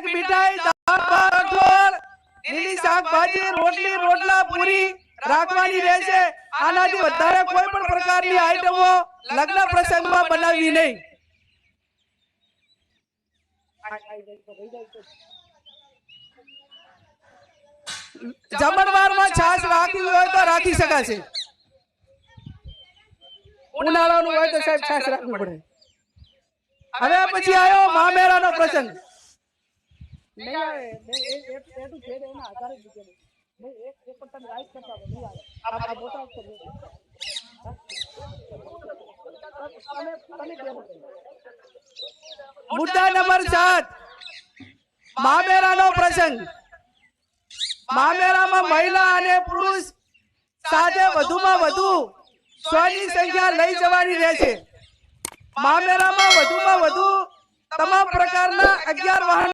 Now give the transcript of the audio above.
Cake મીઠાઈ લીલી શાકભાજી રોટલી, રોટલા, પૂરી રાખવાની રહેશે. આનાથી વધારે કોઈ પણ પ્રકારની આઈટમો લગ્ન પ્રસંગમાં બનાવવી નહીં. છાશ રાખવી હોય તો રાખી શકાશે. ઉનાળાનું હોય તો સાહેબ છાશ રાખવું પડે. હવે પછી આવ્યો મામેરાનો પ્રસંગ. નહીં આવે. એ- એ- છે એના આધારે જ મૂકેલું. નહીં, એક- એક પણ તમે right કરતા હોય, નહીં આવે. આ- આ મોટા અક્ષર તમે- તમે મુદ્દા નંબર સાત. મામેરાનો પ્રસંગ. મામેરામાં મહિલા અને પુરુષ સાથે વધુમાં વધુ સો સંખ્યા લઈ જવાની રહેશે. મામેરામાં વધુમાં વધુ તમામ પ્રકારના અગિયાર વાહન